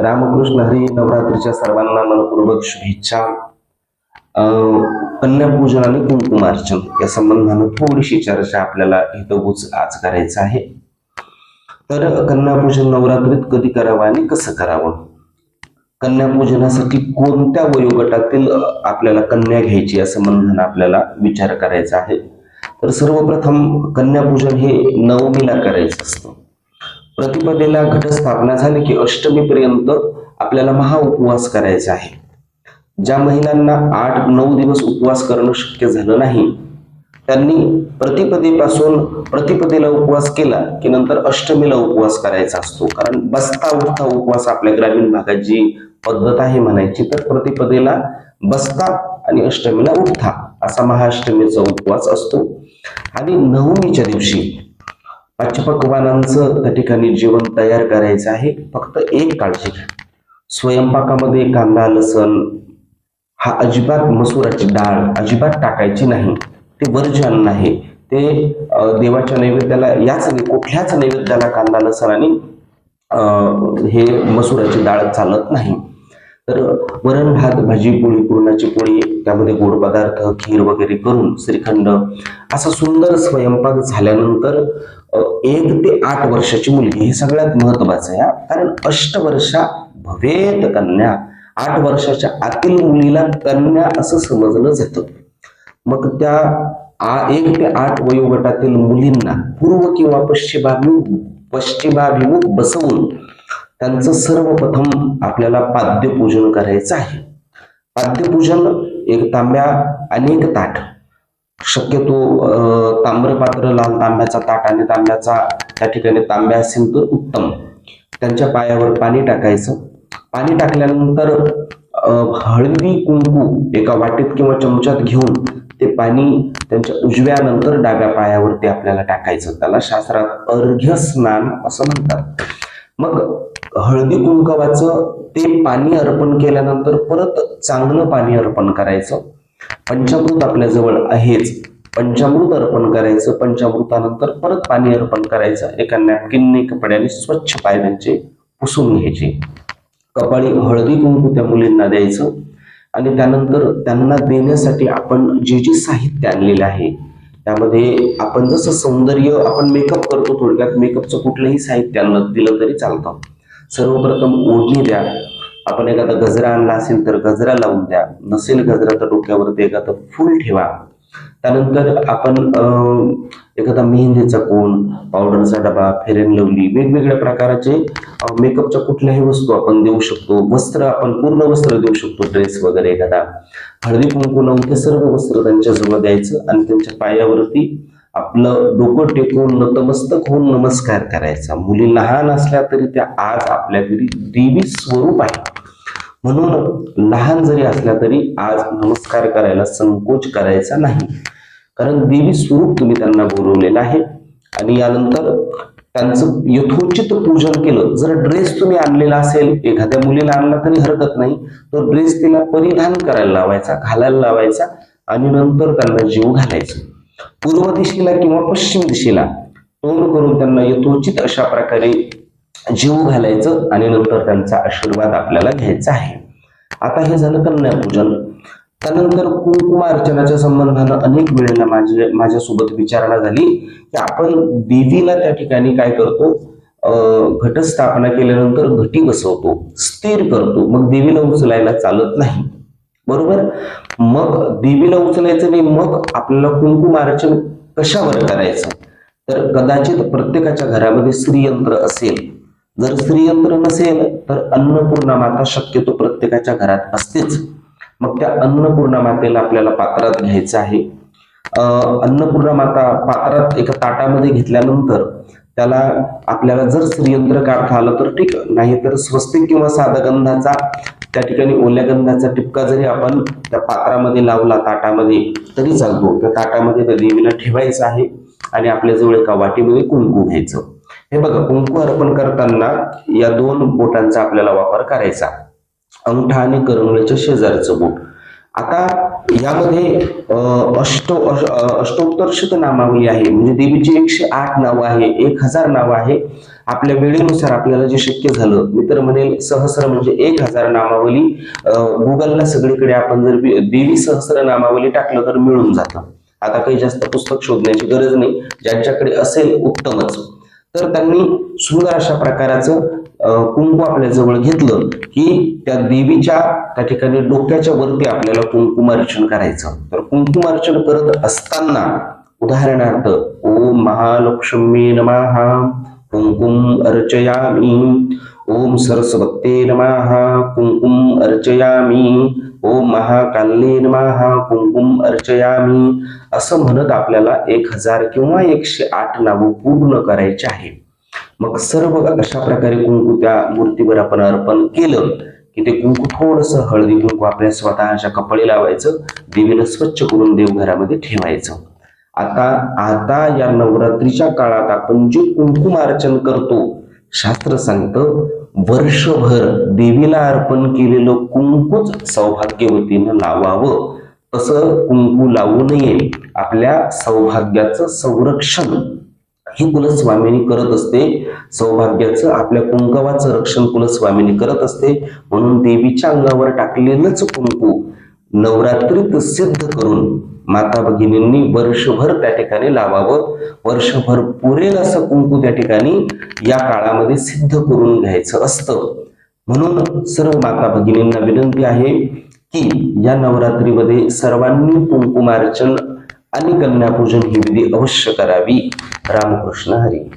रामकृष्ण हरी नवरात्रीच्या सर्वांना मनपूर्वक शुभेच्छा. अं, कन्यापूजन आणि कुंकुमार्चन या संबंधानं थोडीशी चर्चा आपल्याला इथं आज करायचं आहे. तर कन्यापूजन नवरात्रीत कधी करावं आणि कसं करावं? कन्यापूजनासाठी कोणत्या वयोगटातील आपल्याला कन्या घ्यायची या संबंधानं आपल्याला विचार करायचा आहे? तर सर्वप्रथम कन्यापूजन हे नवमीला करायचं असतं. प्रतिपदेला घटस्थापना झाली की अष्टमीपर्यंत आपल्याला महाउपवास करायचा आहे. ज्या महिलांना आठ नऊ दिवस उपवास करणं शक्य झालं नाही त्यांनी प्रतिपदेपासून प्रतिपदेला उपवास केला की नंतर अष्टमीला उपवास करायचा असतो. कारण बसता उठता उपवास आपल्या ग्रामीण भागात जी पद्धत आहे म्हणायची तर प्रतिपदेला बसता आणि अष्टमीला उठता असा महाअष्टमीचा उपवास असतो. आणि नवमीच्या दिवशी पंचपक्वानांचं त्या ठिकाणी जेवण तयार करायचं आहे. फक्त एक काळजी घ्या. स्वयंपाकामध्ये कांदा लसण हा अजिबात मसुराची डाळ अजिबात टाकायची नाही. ते वर्ज्य अन्न आहे ते देवाच्या नैवेद्याला याच कुठल्याच नैवेद्याला कांदा लसण आणि अं, हे मसुराची डाळ चालत नाही. तर वरण भात भाजी पोळी पुरणाची पोळी त्यामध्ये गोड पदार्थ खीर वगैरे करून श्रीखंड असा सुंदर स्वयंपाक झाल्यानंतर एक ते आठ वर्षाची मुलगी हे सगळ्यात महत्वाचं आहे कारण अष्टवर्षा भवेत कन्या आठ वर्षाच्या आतील मुलीला कन्या असं समजलं जातं. मग त्या एक ते आठ वयोगटातील मुलींना पूर्व किंवा पश्चिमाभिमुख पश्चिमाभिमुख बसवून त्यांचं सर्वप्रथम आपल्याला पाद्यपूजन करायचं आहे. पाद्यपूजन एक तांब्या अनेक ताठ शक्यतो ताम्रपात्र लाल तांब्याचा ताट आणि तांब्याचा त्या ठिकाणी तांब्या असेल तर उत्तम. त्यांच्या पायावर पाणी टाकायचं. पाणी टाकल्यानंतर हळदी कुंकू एका वाटीत किंवा चमच्यात घेऊन ते पाणी त्यांच्या उजव्यानंतर डाव्या पायावरती आपल्याला टाकायचं. त्याला शास्त्रात अर्घ्य स्नान असं म्हणतात. मग हळदी कुंकवाचं ते पाणी अर्पण केल्यानंतर परत चांगलं पाणी अर्पण करायचं. पंचामृत आपल्याजवळ आहेच. पंचामृत अर्पण करायचं पंचामृतानंतर परत पाणी अर्पण करायचं. एका नॅपकिनने कपड्याने स्वच्छ पाय त्यांचे पुसून घ्यायचे. कपाळी हळदी कुंकू त्या मुलींना द्यायचं आणि त्यानंतर त्यांना देण्यासाठी आपण जे जे साहित्य आणलेलं आहे त्यामध्ये आपण जसं सौंदर्य आपण मेकअप करतो थोडक्यात मेकअपचं कुठलंही साहित्य आणलं दिलं तरी चालतं. सर्वप्रथम ओढणी द्या आपण एखादा गजरा आणला असेल तर गजरा लावून द्या. नसेल गजरा तर डोक्यावरती एखादं फुल ठेवा. त्यानंतर आपण एखादा मेहंदीचा कोण पावडरचा डबा फेरेन लवली वेगवेगळ्या प्रकारचे मेकअपच्या कुठल्याही वस्तू आपण देऊ शकतो. वस्त्र आपण पूर्ण वस्त्र देऊ शकतो. ड्रेस वगैरे एखादा. हळदी कुंकू लावून ते सर्व वस्त्र त्यांच्याजवळ द्यायचं आणि त्यांच्या पायावरती आपलं डोकं टेकून नतमस्तक होऊन नमस्कार करायचा. मुली लहान असल्या तरी त्या आज आपल्या घरी देवी स्वरूप आहे. म्हणून लहान जरी असल्या तरी आज नमस्कार करायला संकोच करायचा नाही. कारण देवी स्वरूप तुम्ही त्यांना बोलवलेलं आहे. आणि यानंतर त्यांचं यथोचित पूजन केलं. जर ड्रेस तुम्ही आणलेला असेल एखाद्या मुलीला आणला तरी हरकत नाही. तो ड्रेस तिला परिधान करायला लावायचा घालायला लावायचा आणि नंतर त्यांना जीव घालायचा. पूर्व दिशेला किंवा पश्चिम दिशेला तोंड करून त्यांना यथोचित अशा प्रकारे जीव घालायचं आणि नंतर त्यांचा आशीर्वाद आपल्याला घ्यायचा आहे. आता हे झालं कन्यापूजन. त्यानंतर कुंकुमार्चनाच्या संबंधानं अनेक वेळेला माझे माझ्यासोबत विचारणा झाली की आपण देवीला त्या ठिकाणी काय करतो? अं, घटस्थापना केल्यानंतर घटी बसवतो स्थिर करतो. मग देवीला उचलायला चालत नाही. बरोबर? मग देवीला उचलायचं नाही मग आपल्याला कुंकुमार्चन कशावर करायचं? तर कदाचित प्रत्येकाच्या घरामध्ये स्त्रीयंत्र असेल. जर स्त्रीयंत्र नसेल तर अन्नपूर्णा माता शक्यतो प्रत्येकाच्या घरात असतेच. मग त्या अन्नपूर्णा मातेला आपल्याला पात्रात घ्यायचं आहे. अन्नपूर्णा माता पात्रात एका ताटामध्ये घेतल्यानंतर त्याला आपल्याला जर श्रीयंत्र काढता आलं तर ठीक. नाही तर स्वस्तिक किंवा साधगंधाचा त्या ठिकाणी ओल्या गंधाचा टिपका जरी आपण त्या पात्रामध्ये लावला ताटामध्ये तरी चालतो. त्या ताटामध्ये त्या देवीला ठेवायचं आहे आणि आपल्याजवळ एका वाटीमध्ये कुंकू घ्यायचं. हे बघा कुंकू अर्पण करताना या दोन बोटांचा आपल्याला वापर करायचा. अंगठा आणि करंगळीच्या शेजारचं बोट. आता यामध्ये अष्ट अश- नामावली आहे. म्हणजे देवीची एकशे आठ नावं आहे एक हजार नावं आहे. आपल्या वेळेनुसार आपल्याला जे शक्य झालं मी तर म्हणेल सहस्र म्हणजे एक हजार नामावली गुगलला सगळीकडे आपण जर बेवीस देवी सहस्र नामावली टाकलं तर मिळून जातं. आता काही जास्त पुस्तक शोधण्याची गरज नाही ज्यांच्याकडे असेल उत्तमच. तर त्यांनी सुंदर अशा प्रकाराचं कुंकू आपल्या जवळ घेतलं की त्या देवीच्या त्या ठिकाणी डोक्याच्या वरती आपल्याला कुंकुमार्चन करायचं. तर कुंकुमार्चन करत असताना उदाहरणार्थ ओम महालक्ष्मी नमहा कुंकुम अर्चयामी। ओम सरस्वते नमः। कुंकुम अर्चयामी। ओम महाकाल्ये नमः। कुंकुम अर्चयामी। असं म्हणत आपल्याला एक हजार किंवा एकशे आठ नावं पूर्ण करायचे आहे. मग सर्व अशा प्रकारे कुंकू त्या मूर्तीवर आपण अर्पण केलं की ते कुंकू थोडस हळदी कुंकू आपल्या स्वतःच्या कपडे लावायचं देवीला स्वच्छ करून देवघरामध्ये ठेवायचं. आता आता या नवरात्रीच्या काळात आपण जे कुंकुमार्चन करतो शास्त्र सांगतं वर्षभर देवीला अर्पण केलेलं कुंकूच सौभाग्यवतीनं लावावं. तसं कुंकू लावू नये आपल्या सौभाग्याचं संरक्षण. ही कुलस्वामिनी करत असते. सौभाग्याचं आपल्या कुंकवाचं रक्षण कुलस्वामिनी करत असते. म्हणून देवीच्या अंगावर टाकलेलंच कुंकू. नवरात्रीत सिद्ध करून माता भगिनींनी वर्षभर त्या ठिकाणी लावावं वर्षभर पुरेल असं कुंकू त्या ठिकाणी या काळामध्ये सिद्ध करून घ्यायचं असतं. म्हणून सर्व माता भगिनींना विनंती आहे की या नवरात्रीमध्ये सर्वांनी कुंकुमार्चन आणि कन्यापूजन ही विधी अवश्य करावी. रामकृष्ण हरी.